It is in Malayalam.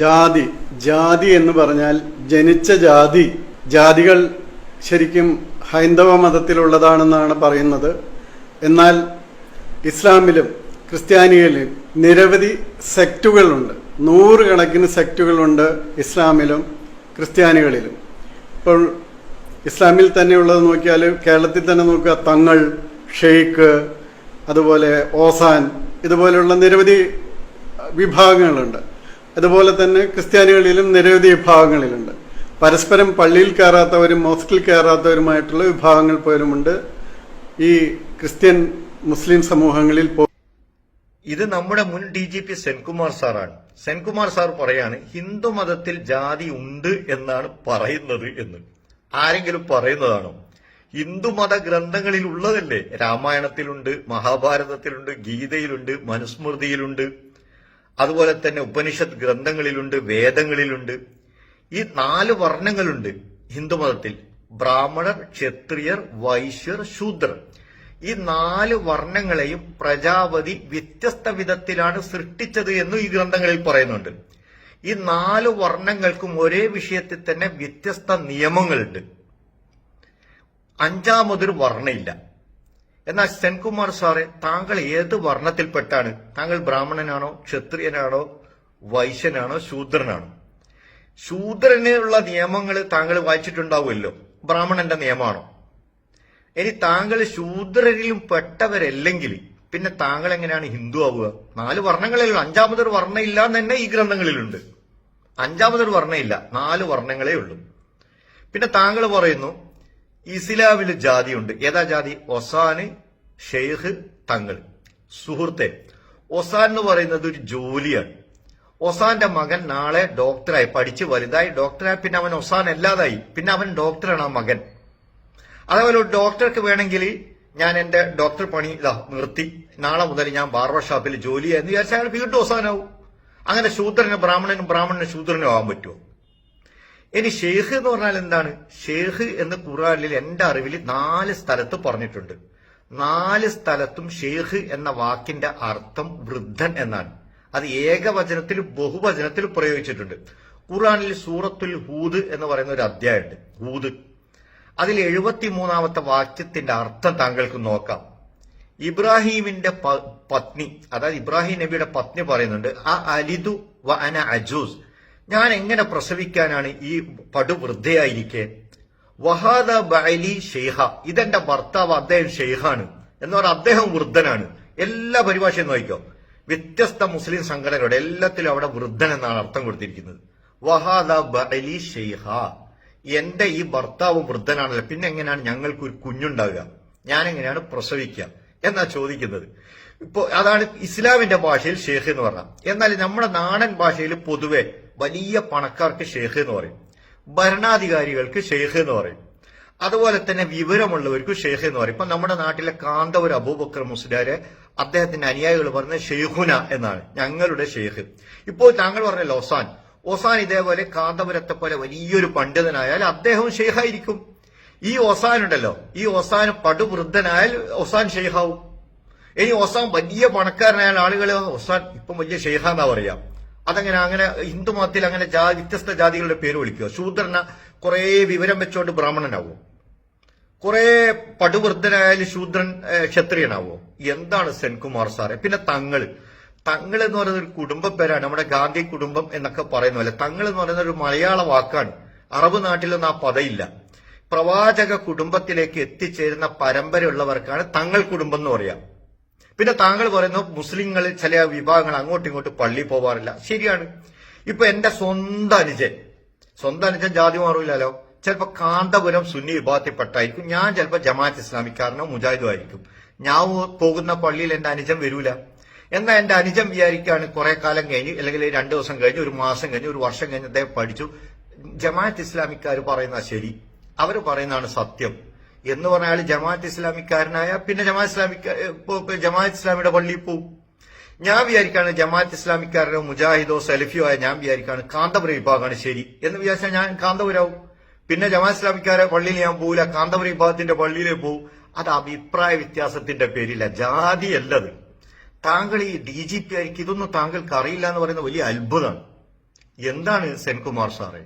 ജാതി ജാതി എന്ന് പറഞ്ഞാൽ ജനിച്ച ജാതി ജാതികൾ ശരിക്കും ഹൈന്ദവ മതത്തിലുള്ളതാണെന്നാണ് പറയുന്നത്. എന്നാൽ ഇസ്ലാമിലും ക്രിസ്ത്യാനികളിലും നിരവധി സെക്റ്റുകളുണ്ട്. നൂറുകണക്കിന് സെക്റ്റുകളുണ്ട് ഇസ്ലാമിലും ക്രിസ്ത്യാനികളിലും. ഇപ്പോൾ ഇസ്ലാമിൽ തന്നെയുള്ളത് നോക്കിയാൽ കേരളത്തിൽ തന്നെ നോക്കുക തങ്ങൾ ഷെയ്ഖ് അതുപോലെ ഓസാൻ ഇതുപോലെയുള്ള നിരവധി വിഭാഗങ്ങളുണ്ട്. അതുപോലെ തന്നെ ക്രിസ്ത്യാനികളിലും നിരവധി വിഭാഗങ്ങളിലുണ്ട്. പരസ്പരം പള്ളിയിൽ കയറാത്തവരും മോസ്കിൽ കയറാത്തവരുമായിട്ടുള്ള വിഭാഗങ്ങൾ പോലുമുണ്ട്. ഈ ക്രിസ്ത്യൻ മുസ്ലിം സമൂഹങ്ങളിൽ ഇത് നമ്മുടെ മുൻ ഡി ജി പി സെൻകുമാർ സാറാണ്. സെൻകുമാർ സാർ പറയാണ് ഹിന്ദു മതത്തിൽ ജാതി ഉണ്ട് എന്നാണ് പറയുന്നത് എന്ന്. ആരെങ്കിലും പറയുന്നതാണോ? ഹിന്ദുമത ഗ്രന്ഥങ്ങളിൽ ഉള്ളതല്ലേ രാമായണത്തിലുണ്ട് മഹാഭാരതത്തിലുണ്ട് ഗീതയിലുണ്ട് മനുസ്മൃതിയിലുണ്ട്. അതുപോലെ തന്നെ ഉപനിഷത്ത് ഗ്രന്ഥങ്ങളിലുണ്ട് വേദങ്ങളിലുണ്ട്. ഈ നാല് വർണങ്ങളുണ്ട്. ഹിന്ദുമതത്തിൽ ബ്രാഹ്മണർ ക്ഷത്രിയർ വൈശ്യർ ശൂദ്രർ. ഈ നാല് വർണങ്ങളെയും പ്രജാപതി വ്യത്യസ്ത വിധത്തിലാണ് സൃഷ്ടിച്ചത് എന്നും ഈ ഗ്രന്ഥങ്ങളിൽ പറയുന്നുണ്ട്. ഈ നാല് വർണങ്ങൾക്കും ഒരേ വിഷയത്തിൽ തന്നെ വ്യത്യസ്ത നിയമങ്ങളുണ്ട്. അഞ്ചാമതൊരു വർണയില്ല. എന്നാൽ സെൻകുമാർ സാറെ താങ്കൾ ഏത് വർണത്തിൽപ്പെട്ടാണ്? താങ്കൾ ബ്രാഹ്മണനാണോ ക്ഷത്രിയനാണോ വൈശ്യനാണോ ശൂദ്രനാണോ? ശൂദ്രനുള്ള നിയമങ്ങൾ താങ്കൾ വായിച്ചിട്ടുണ്ടാവുമല്ലോ. ബ്രാഹ്മണന്റെ നിയമമാണോ ഇനി താങ്കൾ ശൂദ്രരിലും പെട്ടവരല്ലെങ്കിൽ പിന്നെ താങ്കൾ എങ്ങനെയാണ് ഹിന്ദു ആവുക? നാല് വർണങ്ങളിലുള്ള അഞ്ചാമതൊരു വർണയില്ല എന്ന് തന്നെ ഈ ഗ്രന്ഥങ്ങളിലുണ്ട്. അഞ്ചാമതൊരു വർണയില്ല. നാല് വർണങ്ങളേ ഉള്ളൂ പിന്നെ താങ്കൾ പറയുന്നു ഇസ്ലാമിൽ ജാതിയുണ്ട്. ഏതാ ജാതി? ഒസാന് ഷെയ്ഖ് തങ്ങൾ. സുഹൃത്തെ ഒസാൻ എന്ന് പറയുന്നത് ഒരു ജോലിയാണ്. ഒസാന്റെ മകൻ നാളെ ഡോക്ടറായി പഠിച്ച് വലുതായി. ഡോക്ടറായി പിന്നെ അവൻ ഒസാൻ അല്ലാതായി. പിന്നെ അവൻ ഡോക്ടറാണ് ആ മകൻ. അതേപോലെ ഒരു ഡോക്ടർക്ക് വേണമെങ്കിൽ ഞാൻ എന്റെ ഡോക്ടർ പണി ഇതാ നിർത്തി. നാളെ മുതൽ ഞാൻ ബാർബർ ഷോപ്പിൽ ജോലി എന്ന് വിചാരിച്ചാൽ വീണ്ടും ഒസാനാവും. അങ്ങനെ ശൂദ്രന് ബ്രാഹ്മണനും ബ്രാഹ്മണന് ശൂദ്രനും ആവാൻ പറ്റുമോ? ഇനി ഷെയ്ഖ് എന്ന് പറഞ്ഞാൽ എന്താണ്? ഷെയ്ഖ് എന്ന് ഖുറാനിൽ എന്റെ അറിവിൽ നാല് സ്ഥലത്ത് പറഞ്ഞിട്ടുണ്ട്. നാല് സ്ഥലത്തും ഷെയ്ഖ് എന്ന വാക്കിന്റെ അർത്ഥം വൃദ്ധൻ എന്നാണ്. അത് ഏകവചനത്തിൽ ബഹുവചനത്തിൽ പ്രയോഗിച്ചിട്ടുണ്ട്. ഖുറാനിൽ സൂറത്തുൽ ഹൂദ് എന്ന് പറയുന്ന ഒരു അധ്യായമുണ്ട്. ഹൂദ്. അതിൽ എഴുപത്തിമൂന്നാമത്തെ വാക്യത്തിന്റെ അർത്ഥം താങ്കൾക്ക് നോക്കാം. ഇബ്രാഹീമിന്റെ പത്നി അതായത് ഇബ്രാഹിം നബിയുടെ പത്നി പറയുന്നുണ്ട് ആ അലിദു വ അന അജൂസ്. ഞാൻ എങ്ങനെ പ്രസവിക്കാനാണ് ഈ പടുവൃദ്ധയായിരിക്കെ വഹാദ ബഅലി ഷെയ്ഹ. ഇതെന്റെ ഭർത്താവ് അദ്ദേഹം ഷെയ്ഹാണ്. എന്ന് പറഞ്ഞാൽ അദ്ദേഹം വൃദ്ധനാണ്. എല്ലാ പരിഭാഷയും നോക്കിക്കോ. വ്യത്യസ്ത മുസ്ലിം സംഘടനകളുടെ എല്ലാത്തിലും അവിടെ വൃദ്ധൻ എന്നാണ് അർത്ഥം കൊടുത്തിരിക്കുന്നത്. വഹാദ ബലി ഷെയ്ഹ. എന്റെ ഈ ഭർത്താവ് വൃദ്ധനാണല്ലോ. പിന്നെ എങ്ങനെയാണ് ഞങ്ങൾക്ക് ഒരു കുഞ്ഞുണ്ടാവുക? ഞാൻ എങ്ങനെയാണ് പ്രസവിക്കുക? എന്നാ ചോദിക്കുന്നത്. ഇപ്പോ അതാണ് ഇസ്ലാമിന്റെ ഭാഷയിൽ ഷെയ്ഖ് എന്ന് പറഞ്ഞാൽ. എന്നാൽ നമ്മുടെ നാടൻ ഭാഷയിൽ പൊതുവെ വലിയ പണക്കാർക്ക് ഷെയ്ഖ് എന്ന് പറയും. ഭരണാധികാരികൾക്ക് ഷെയ്ഖ് എന്ന് പറയും. അതുപോലെ തന്നെ വിവരമുള്ളവർക്ക് ഷെയ്ഖ് എന്ന് പറയും. ഇപ്പൊ നമ്മുടെ നാട്ടിലെ കാന്തപുര അബൂബക്കർ മുസ്ലിയാരെ അദ്ദേഹത്തിന്റെ അനുയായികൾ പറഞ്ഞ ഷെയ്ഖുന എന്നാണ്. ഞങ്ങളുടെ ഷെയ്ഖ്. ഇപ്പോൾ താങ്കൾ പറഞ്ഞ ലോസാൻ. ഒസാൻ ഇതേപോലെ കാന്തപുരത്തെ പോലെ വലിയൊരു പണ്ഡിതനായാൽ അദ്ദേഹവും ഷെയ്ഖായിരിക്കും. ഈ ഒസാൻ ഉണ്ടല്ലോ. ഈ ഒസാൻ പടുവൃദ്ധനായാൽ ഒസാൻ ഷെയ്ഖാവും. ഇനി ഒസാൻ വലിയ പണക്കാരനായാൽ ആളുകൾ ഒസാൻ ഇപ്പം വലിയ ഷെയ്ഖാന്നാ പറയാം. അതങ്ങനെ അങ്ങനെ ഹിന്ദു മതത്തിൽ അങ്ങനെ വ്യത്യസ്ത ജാതികളുടെ പേര് വിളിക്കുക. ശൂദ്രന കുറെ വിവരം വെച്ചോണ്ട് ബ്രാഹ്മണനാവോ? കുറെ പടുവൃദ്ധനായാലും ശൂദ്രൻ ക്ഷത്രിയനാവോ? എന്താണ് സെൻകുമാർ സാറെ? പിന്നെ തങ്ങൾ. തങ്ങൾ എന്ന് പറയുന്ന ഒരു കുടുംബ പേരാണ്. നമ്മുടെ ഗാന്ധി കുടുംബം എന്നൊക്കെ പറയുന്ന പോലെ തങ്ങൾ എന്ന് പറയുന്ന ഒരു മലയാള വാക്കാണ്. അറബ് നാട്ടിലൊന്നും ആ പദയില്ല. പ്രവാചക കുടുംബത്തിലേക്ക് എത്തിച്ചേരുന്ന പരമ്പരയുള്ളവർക്കാണ് തങ്ങൾ കുടുംബം എന്ന് പറയാം. പിന്നെ താങ്കൾ പറയുന്നു മുസ്ലിങ്ങൾ ചില വിഭാഗങ്ങൾ അങ്ങോട്ടും ഇങ്ങോട്ടും പള്ളി പോവാറില്ല. ശരിയാണ്. ഇപ്പൊ എന്റെ സ്വന്തം അനുജൻ സ്വന്തം അനുജൻ ജാതി മാറൂലല്ലോ ചിലപ്പോ കാന്തപുരം സുന്നി വിഭാഗത്തിൽപ്പെട്ടായിരിക്കും. ഞാൻ ചിലപ്പോൾ ജമാഅത്ത് ഇസ്ലാമിക്കാരനോ മുജാഹിദോ ആയിരിക്കും. ഞാൻ പോകുന്ന പള്ളിയിൽ എന്റെ അനുജൻ വരൂല. എന്നാൽ എന്റെ അനുജൻ വിചാരിക്കുകയാണ് കുറെ കാലം കഴിഞ്ഞ് അല്ലെങ്കിൽ രണ്ട് ദിവസം കഴിഞ്ഞ് ഒരു മാസം കഴിഞ്ഞ് ഒരു വർഷം കഴിഞ്ഞ് അദ്ദേഹം പഠിച്ചു. ജമാഅത്ത് ഇസ്ലാമിക്കാർ പറയുന്ന ശരി. അവർ പറയുന്നതാണ് സത്യം. എന്ന് പറഞ്ഞാൽ ജമാഅത്ത് ഇസ്ലാമിക്കാരനായ പിന്നെ ജമാഅത്ത് ഇസ്ലാമിക്ക ജമാഅത്ത് ഇസ്ലാമിയുടെ പള്ളിയിൽ പോവും ഞാൻ വിചാരിക്കാണ് ജമാഅത്ത് ഇസ്ലാമിക്കാരനോ മുജാഹിദോ സലഫിയോ ആയ ഞാൻ വിചാരിക്കാണ് കാന്തപുര വിഭാഗമാണ് ശരി എന്ന് വിചാരിച്ചാൽ ഞാൻ കാന്തപുരാവും. പിന്നെ ജമാഅത്ത് ഇസ്ലാമിക്കാരെ പള്ളിയിൽ ഞാൻ പോവില്ല കാന്തപുര വിഭാഗത്തിന്റെ പള്ളിയിലേ പോവും അത് അഭിപ്രായ വ്യത്യാസത്തിന്റെ പേരില്ല ജാതിയല്ലത്. താങ്കൾ ഈ ഡി ജി പി ആയിരിക്കും ഇതൊന്നും താങ്കൾക്ക് അറിയില്ല എന്ന് പറയുന്ന വലിയ അത്ഭുതമാണ്. എന്താണ് സെൻകുമാർ സാറേ?